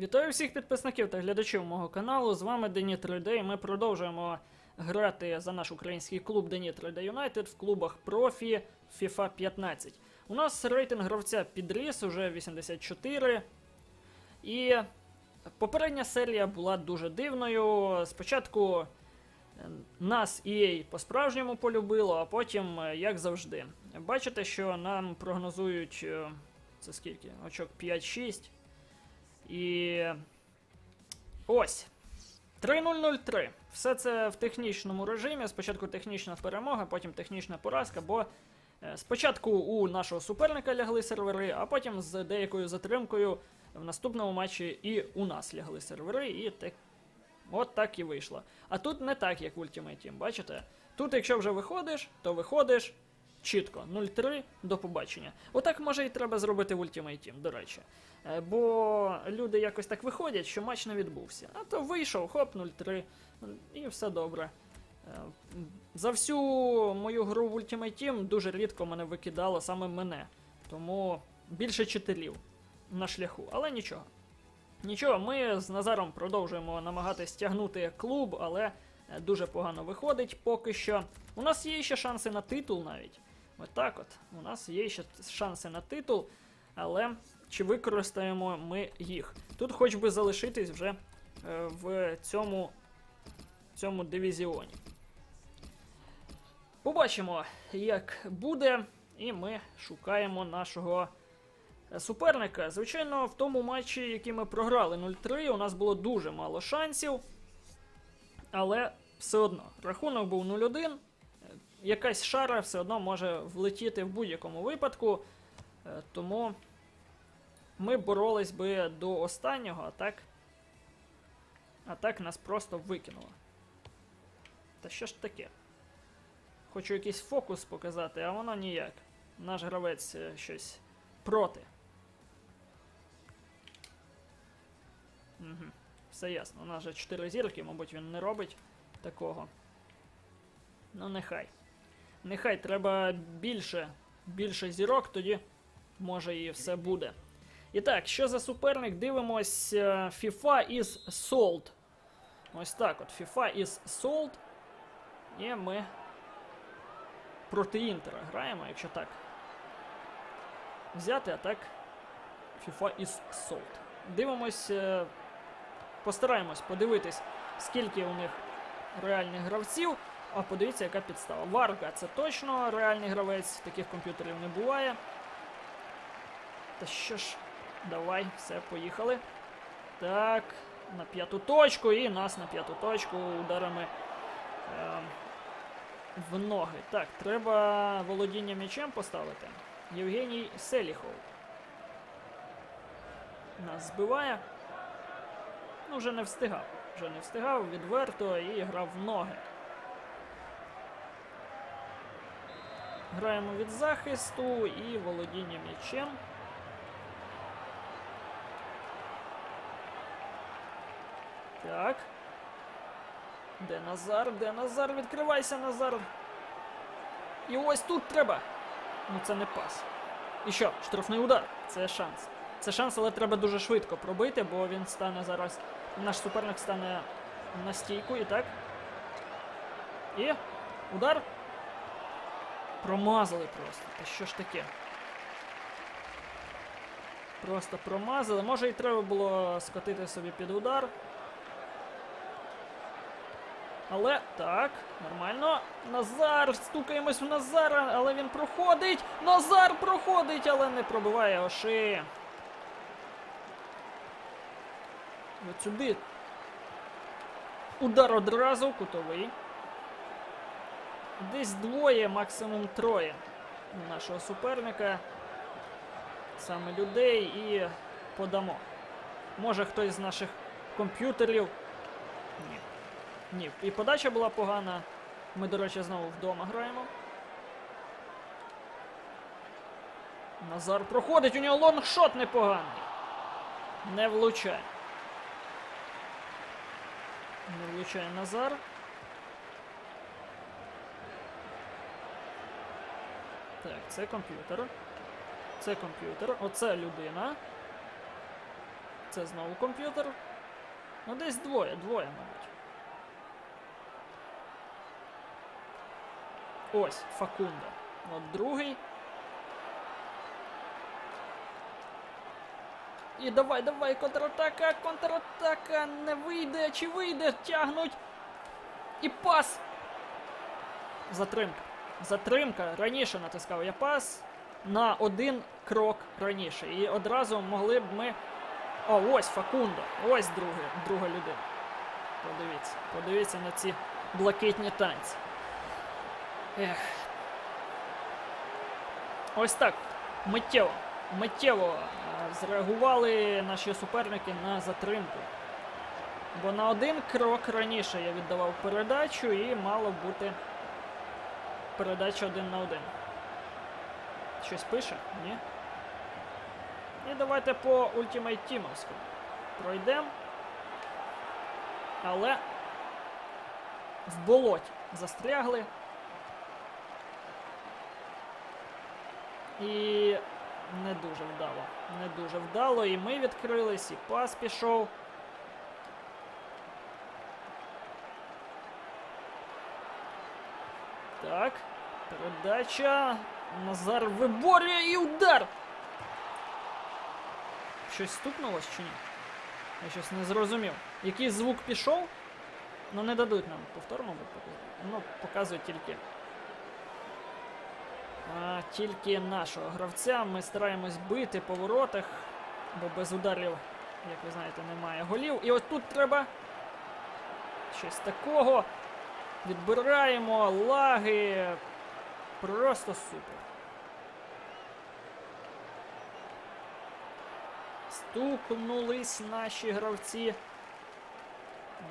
Вітаю всіх підписників та глядачів мого каналу. З вами Дені 3D і ми продовжуємо грати за наш український клуб Дені 3D United в клубах профі FIFA 15. У нас рейтинг гравця підріс уже 84. І попередня серія була дуже дивною. Спочатку е, нас EA по-справжньому полюбило, а потім, е, як завжди. Бачите, що нам прогнозують е, це скільки? Очок 5-6. І ось. 3-0-0-3. Все це в технічному режимі. Спочатку технічна перемога, потім технічна поразка, бо е, спочатку у нашого суперника лягли сервери, а потім з деякою затримкою в наступному матчі і у нас лягли сервери, і так. От так і вийшло. А тут не так, як в Ultimate Team, бачите? Тут, якщо вже виходиш, то виходиш чітко 0-3 до побачення. Отак може і треба зробити в Ultimate Team, до речі. Е, Бо люди якось так виходять, що матч не відбувся. А то вийшов, хоп, 0-3, і все добре. Е, За всю мою гру в Ultimate Team дуже рідко мене викидало саме мене. Тому більше читерів на шляху, але нічого. Нічого, ми з Назаром продовжуємо намагатись тягнути клуб, але е, дуже погано виходить поки що. У нас є ще шанси на титул навіть. Ось так от. У нас є ще шанси на титул, але чи використаємо ми їх? Тут хоч би залишитись вже е, в цьому, цьому дивізіоні. Побачимо, як буде, і ми шукаємо нашого е, суперника. Звичайно, в тому матчі, який ми програли 0-3, у нас було дуже мало шансів. Але все одно, рахунок був 0-1. Якась шара все одно може влетіти в будь-якому випадку. е, Тому ми боролись би до останнього, а так. А так нас просто викинуло. Та що ж таке? Хочу якийсь фокус показати, а воно ніяк. Наш гравець е, щось проти. Угу. Все ясно. У нас же 4 зірки, мабуть, він не робить такого. Ну, нехай. Нехай треба більше, більше зірок, тоді може і все буде. І так, що за суперник? Дивимось е, FIFA із Sold. Ось так от. FIFA із Sold. І ми проти Інтера граємо, якщо так. Взяти, а так. FIFA із Sold. Дивимось. е, Постараємось подивитись, скільки у них реальних гравців. А подивіться, яка підстава. Варга це точно реальний гравець, таких комп'ютерів не буває. Та що ж, давай, все, поїхали. Так, на п'яту точку і нас на п'яту точку ударами е, в ноги. Так, треба володіння м'ячем поставити. Євгеній Селіхов. Нас збиває. Ну, вже не встигав. Вже не встигав відверто і грав в ноги. Граємо від захисту і володіння м'ячем. Так. Де Назар? Де Назар? Відкривайся, Назар. І ось тут треба. Ну це не пас. І що? Штрафний удар. Це шанс. Це шанс, але треба дуже швидко пробити, бо він стане зараз. Наш суперник стане на стійку і так. І удар. Промазали просто. Та що ж таке? Просто промазали. Може і треба було скотити собі під удар. Але так, нормально. Назар, стукаємось в Назара, але він проходить. Назар проходить, але не пробиває Оши. От сюди. Удар одразу, кутовий. Десь двоє, максимум троє нашого суперника. Саме людей і подамо. Може хтось з наших комп'ютерів. Ні. Ні. І подача була погана. Ми, до речі, знову вдома граємо. Назар проходить, у нього лонгшот непоганий. Не влучає. Не влучає Назар. Так, це комп'ютер. Це комп'ютер. Оце людина. це знову комп'ютер. Ну, десь двоє, двоє, мабуть. Ось, Факунда. От другий. І давай, давай, контратака, контратака, не вийде, чи вийде, тягнуть. І пас. Затримка. Затримка. Раніше натискав я пас на один крок раніше. І одразу могли б ми. О, ось Факундо. Ось друге, друга людина. Подивіться. Подивіться на ці блакитні танці. Ех. Ось так. Миттєво. Миттєво е, зреагували наші суперники на затримку. Бо на один крок раніше я віддавав передачу і мало бути передача один на один. Щось пише? Ні? І давайте по Ultimate Teamовську. Пройдемо. Але в болоті застрягли. І не дуже вдало. Не дуже вдало. І ми відкрились, і пас пішов. Так. Передача. Назар виборює і удар. Щось стукнулось чи ні? Я щось не зрозумів. Який звук пішов? Ну не дадуть нам повторно показати. Ну, показують тільки. А, тільки нашого гравця. Ми стараємось бити по воротах, бо без ударів, як ви знаєте, немає голів. І от тут треба щось такого. Відбираємо лаги. Просто супер. Стукнулись наші гравці.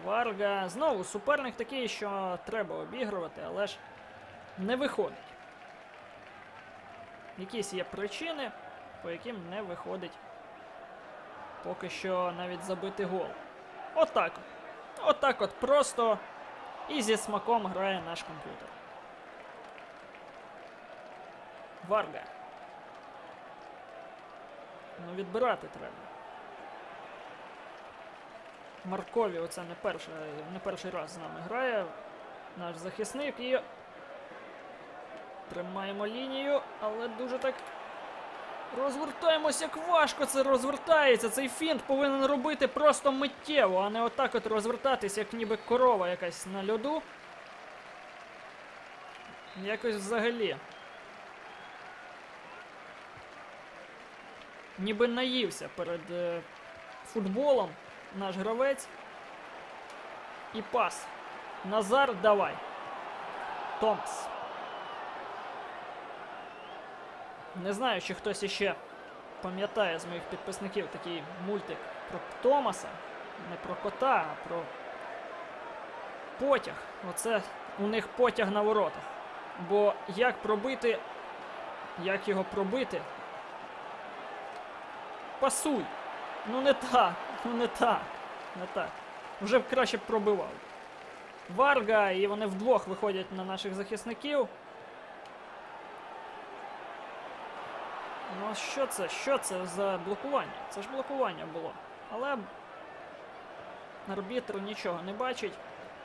Варга. Знову суперник такий, що треба обігрувати, але ж не виходить. Якісь є причини, по яким не виходить поки що навіть забити гол. Отак. Отак от просто і зі смаком грає наш комп'ютер. Варга. Ну, відбирати треба. Маркові оце не перший, не перший раз з нами грає. Наш захисник і. Тримаємо лінію, але дуже так. Розвертаємось, як важко це розвертається. Цей фінт повинен робити просто миттєво, а не отак от розвертатись, як ніби корова якась на льоду. Якось взагалі. Ніби наївся перед е, футболом наш гравець. І пас. Назар, давай. Томас. Не знаю, чи хтось іще пам'ятає з моїх підписників такий мультик про Томаса. Не про кота, а про потяг. Оце у них потяг на воротах. Бо як пробити, як його пробити? Пасуй! Ну не так, ну не так, не так. Вже б краще б пробивав. Варга, і вони вдвох виходять на наших захисників. Що це? Що це за блокування? Це ж блокування було. Але арбітр нічого не бачить.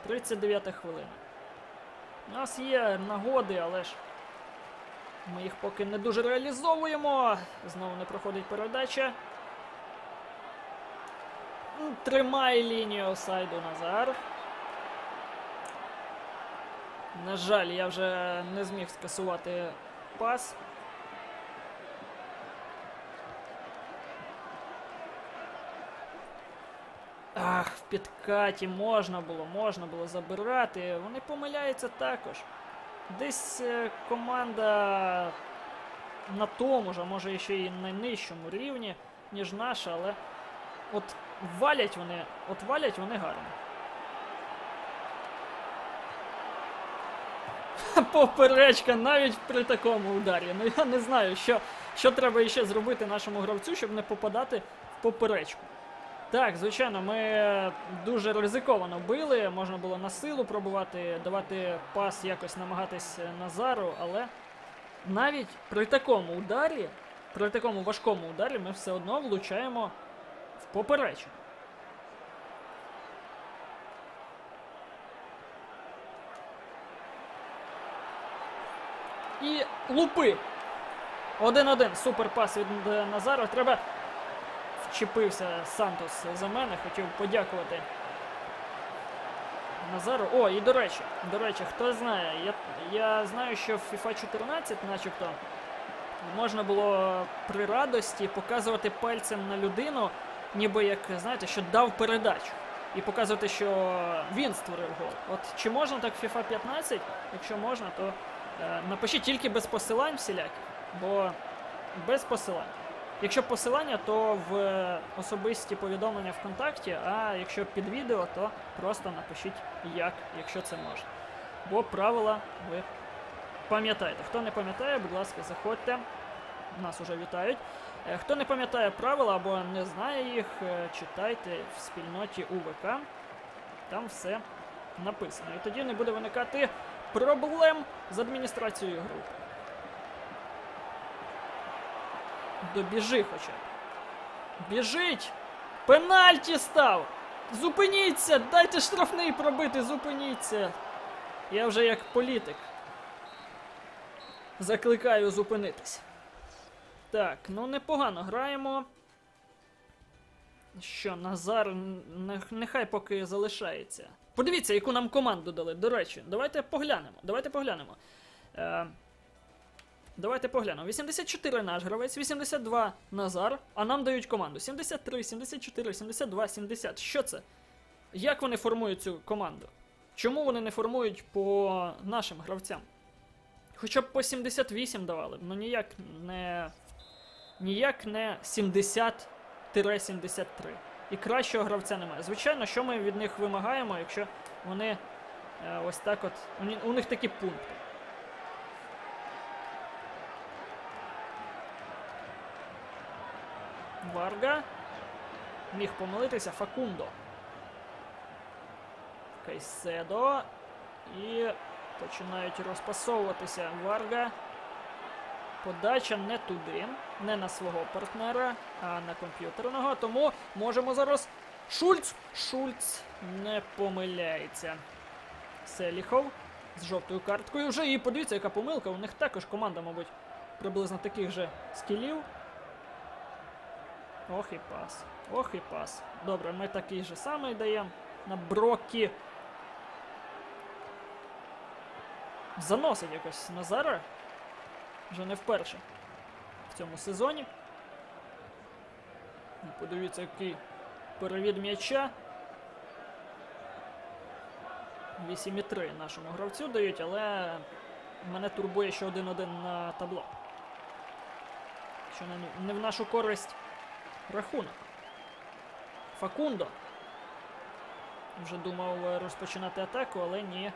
39 хвилина. У нас є нагоди, але ж ми їх поки не дуже реалізовуємо. Знову не проходить передача. Тримай лінію офсайду Назар. На жаль, я вже не зміг скасувати пас. Ах, в підкаті можна було, можна було забирати. Вони помиляються також. Десь е, команда на тому ж, а може ще й на нижчому рівні, ніж наша, але от валять вони, от валять вони гарно. Поперечка навіть при такому ударі. Ну я не знаю, що, що треба ще зробити нашому гравцю, щоб не попадати в поперечку. Так, звичайно, ми дуже ризиковано били. Можна було на силу пробувати, давати пас, якось намагатись Назару, але навіть при такому ударі, при такому важкому ударі, ми все одно влучаємо в поперечину. І лупи. 1-1. Суперпас від Назару. Треба. Вчепився Сантос за мене. Хотів подякувати Назару. О, і до речі, до речі, хто знає, я, я знаю, що в FIFA 14, начебто, можна було при радості показувати пальцем на людину, ніби як, знаєте, що дав передачу. І показувати, що він створив гол. От чи можна так в FIFA 15? Якщо можна, то е, напишіть тільки без посилань всіляких, бо без посилань. Якщо посилання, то в е, особисті повідомлення ВКонтакті, а якщо під відео, то просто напишіть як, якщо це можна. Бо правила ви пам'ятаєте. Хто не пам'ятає, будь ласка, заходьте. Нас уже вітають. Е, Хто не пам'ятає правила або не знає їх, е, читайте в спільноті УВК. Там все написано. І тоді не буде виникати проблем з адміністрацією групи. Добіжи хоча б. Біжить! Пенальті став! Зупиніться! Дайте штрафний пробити, зупиніться! Я вже як політик. Закликаю зупинитись. Так, ну непогано граємо. Що, Назар, нехай поки залишається. Подивіться, яку нам команду дали. До речі, давайте поглянемо. Давайте поглянемо. Е, давайте поглянемо. 84 наш гравець, 82 Назар, а нам дають команду. 73, 74, 72, 70. Що це? Як вони формують цю команду? Чому вони не формують по нашим гравцям? Хоча б по 78 давали, б, ну ніяк не. Ніяк не 70-73. І кращого гравця немає. Звичайно, що ми від них вимагаємо, якщо вони е, ось так от. У, у них такі пункти. Варга. Міг помилитися Факундо. Кайседо. І починають розпасовуватися Варга. Подача не туди, не на свого партнера, а на комп'ютерного. Тому можемо зараз. Шульц! Шульц не помиляється. Селіхов з жовтою карткою вже. І подивіться, яка помилка. У них також команда, мабуть, приблизно таких же скілів. Ох і пас. Ох і пас. Добре, ми такий же самий даємо на Брокі. Заносить якось Назара. Вже не вперше в цьому сезоні. Ну, Подивіться, який перевід м'яча. 8,3 нашому гравцю дають, але мене турбує, що 1-1 на табло. Що не в нашу користь рахунок. Факундо. Вже думав е, розпочинати атаку, але ні.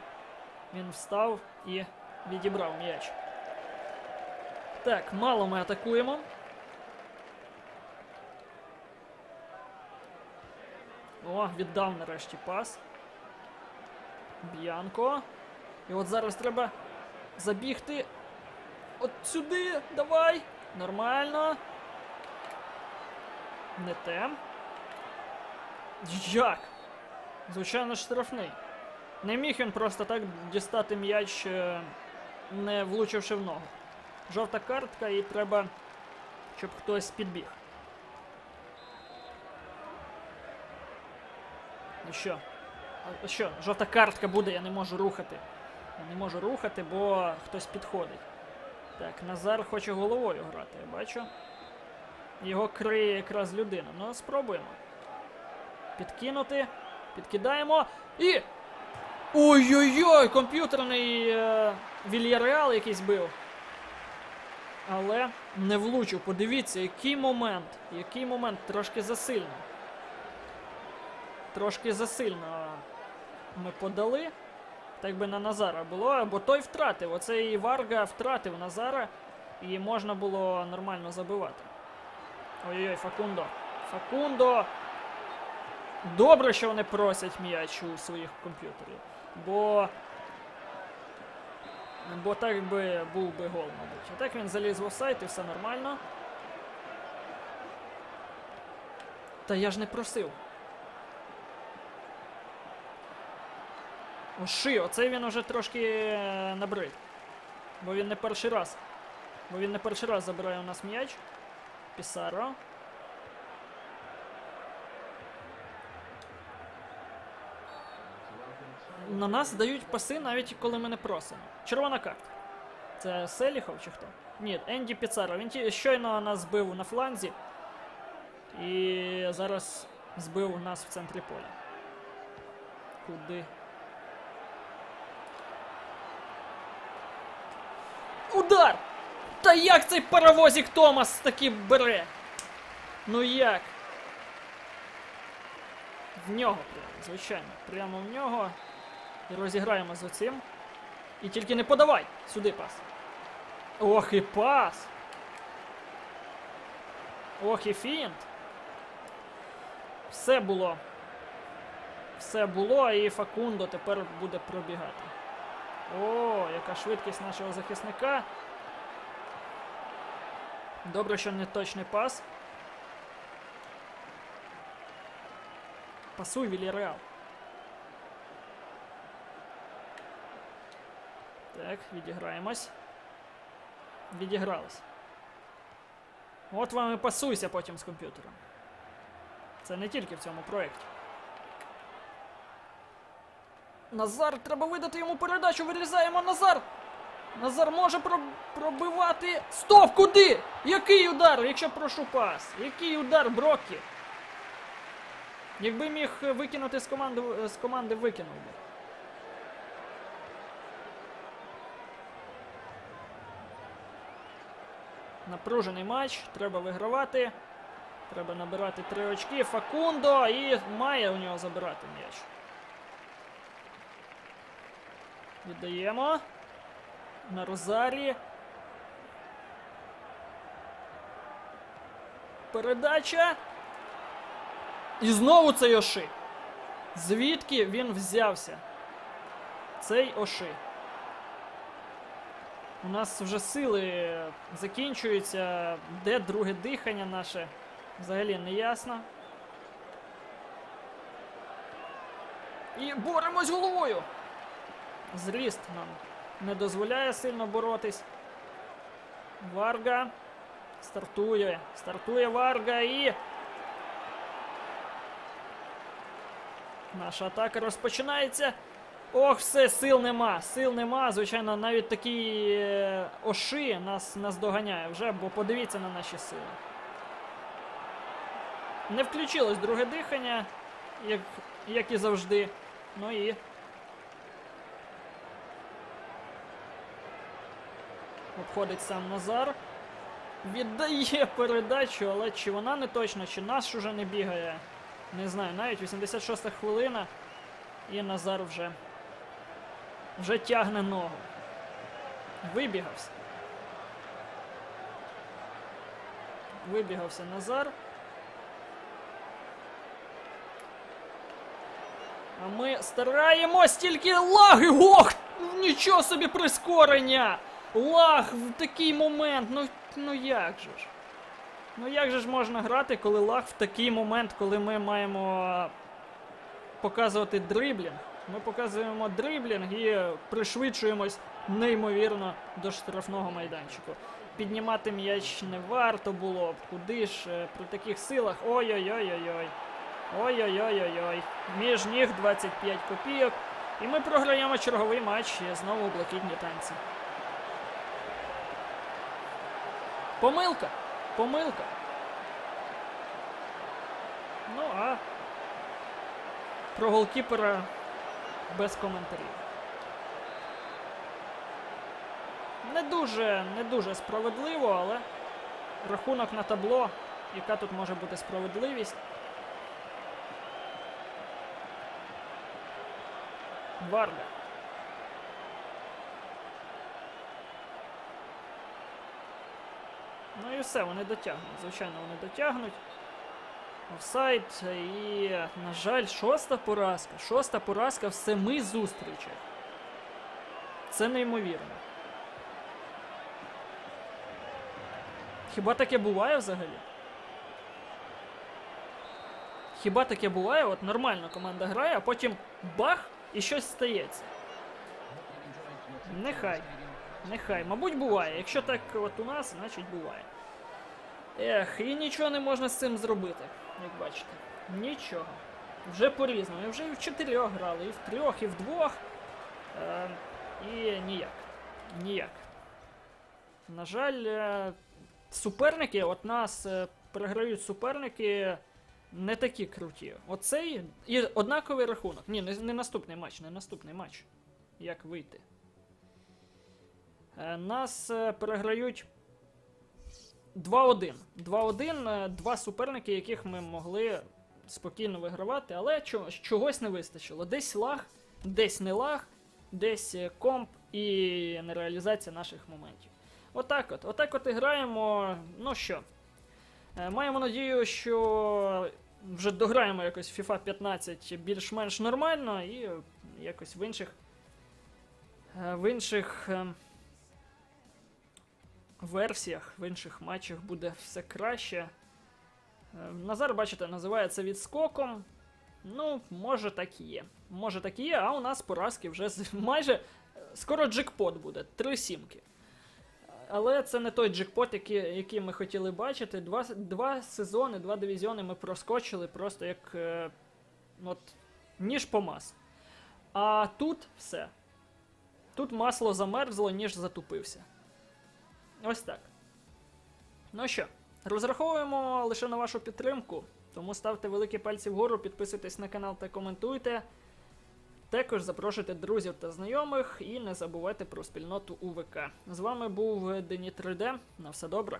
Він встав і відібрав м'яч. Так, мало ми атакуємо. О, віддав нарешті пас. Б'янко. І от зараз треба забігти. От сюди. Давай. Нормально. Не те. Як? Звичайно, штрафний. Не міг він просто так дістати м'яч, е, не влучивши в ногу. Жовта картка і треба, щоб хтось підбіг. Ну що? Що? Жовта картка буде, я не можу рухати. Я не можу рухати, бо хтось підходить. Так, Назар хоче головою грати, я бачу. Його криє якраз людина. Ну, спробуємо. Підкинути. Підкидаємо. І. Ой-ой-ой! Комп'ютерний е, Вільяреал якийсь бив. Але не влучив. Подивіться, який момент. Який момент трошки засильно. Трошки засильно ми подали. Так би на Назара було, бо той втратив. Оцей Варга втратив Назара, і можна було нормально забивати. Ой-ой, Факундо. Факундо. Добре, що вони просять м'яч у своїх комп'ютерів. Бо. Бо так би був би гол, мабуть. А так він заліз в офсайт і все нормально. Та я ж не просив. Оши, оцей він уже трошки е, набрид. Бо він не перший раз. Бо він не перший раз забирає у нас м'яч. Пісаро. На нас дають паси навіть коли ми не просимо. Червона карта. Це Селіхов чи хто? Ні, Енді Піцаро. Він щойно нас збив на фланзі. І зараз збив нас в центрі поля. Куди? Удар! Та як цей паровозик Томас таки бере? Ну як? В нього прямо, звичайно. Прямо в нього. І розіграємо з оцим. І тільки не подавай! Сюди пас. Ох і пас! Ох і фінт. Все було. Все було, і Факундо тепер буде пробігати. О, яка швидкість нашого захисника. Добре, що не точний пас. Пасуй, Вільяреал. Так, відіграємось. Відігрались. От вам і пасуйся потім з комп'ютером. Це не тільки в цьому проєкті. Назар, треба видати йому передачу. Вилізаємо Назар. Назар може про- пробивати. Стоп! Куди? Який удар? Якщо прошу пас. Який удар, Брокі? Якби міг викинути з команди, з команди викинув би. Напружений матч, треба вигравати. Треба набирати три очки. Факундо і має у нього забирати м'яч. Віддаємо. На Розарі. Передача. І знову цей Оши. Звідки він взявся? Цей Оши. У нас вже сили закінчуються. Де друге дихання наше? Взагалі не ясно. І боремось головою. Зріст нам не дозволяє сильно боротись. Варга стартує. Стартує Варга і. Наша атака розпочинається. Ох, все, сил нема. Сил нема. Звичайно, навіть такі е, оши нас, нас доганяє вже, бо подивіться на наші сили. Не включилось друге дихання, як, як і завжди. Ну і. Обходить сам Назар. Віддає передачу, але чи вона не точна, чи наш уже не бігає. Не знаю, навіть 86 хвилина. І Назар вже. Вже тягне ногу. Вибігався. Вибігався Назар. А ми стараємось тільки лаги. Ох! Нічого собі прискорення! Лаг в такий момент. Ну, ну як же ж? Ну як же ж можна грати, коли лаг в такий момент, коли ми маємо е, показувати дриблінг? Ми показуємо дриблінг і пришвидшуємось неймовірно до штрафного майданчику. Піднімати м'яч не варто було б. Куди ж е, при таких силах? Ой-ой-ой-ой-ой. Ой-ой-ой-ой-ой. Між ніг 25 копійок. І ми програємо черговий матч і знову блакитні танці. Помилка. Помилка. Ну а про голкіпера без коментарів. Не дуже, не дуже справедливо, але рахунок на табло, яка тут може бути справедливість. Варга. Ну і все, вони дотягнуть. Звичайно, вони дотягнуть. Офсайд і, на жаль, шоста поразка. Шоста поразка в семи зустрічах. Це неймовірно. Хіба таке буває взагалі? Хіба таке буває? От нормально команда грає, а потім бах і щось стається. Нехай. Нехай. Мабуть, буває. Якщо так от у нас, значить буває. Ех, і нічого не можна з цим зробити, як бачите. Нічого. Вже по-різному. Вже і в чотирьох грали, і в трьох, і в двох. Е, і ніяк. Ніяк. На жаль, е, суперники, от нас е, переграють суперники не такі круті. Оцей і однаковий рахунок. Ні, не, не наступний матч, не наступний матч. Як вийти? Е, Нас е, переграють 2-1. 2-1, е, два суперники, яких ми могли спокійно вигравати, але чогось не вистачило. Десь лаг, десь не лаг, десь е, комп і нереалізація наших моментів. Отак от. Отак от і граємо. Ну що, е, маємо надію, що вже дограємо якось FIFA 15 більш-менш нормально і якось в інших. В інших е, версіях, в інших матчах буде все краще. Е, Назар, бачите, називає це відскоком. Ну, може так і є. Може так і є, а у нас поразки вже з- майже е, скоро джекпот буде. Три сімки. Але це не той джекпот, який, який ми хотіли бачити. Два, два сезони, два дивізіони ми проскочили просто як е, от, ніж по маслу. А тут все. Тут масло замерзло, ніж затупився. Ось так. Ну що, розраховуємо лише на вашу підтримку. Тому ставте великі пальці вгору, підписуйтесь на канал та коментуйте. Також запрошуйте друзів та знайомих і не забувайте про спільноту УВК. З вами був Дені 3D. На все добре.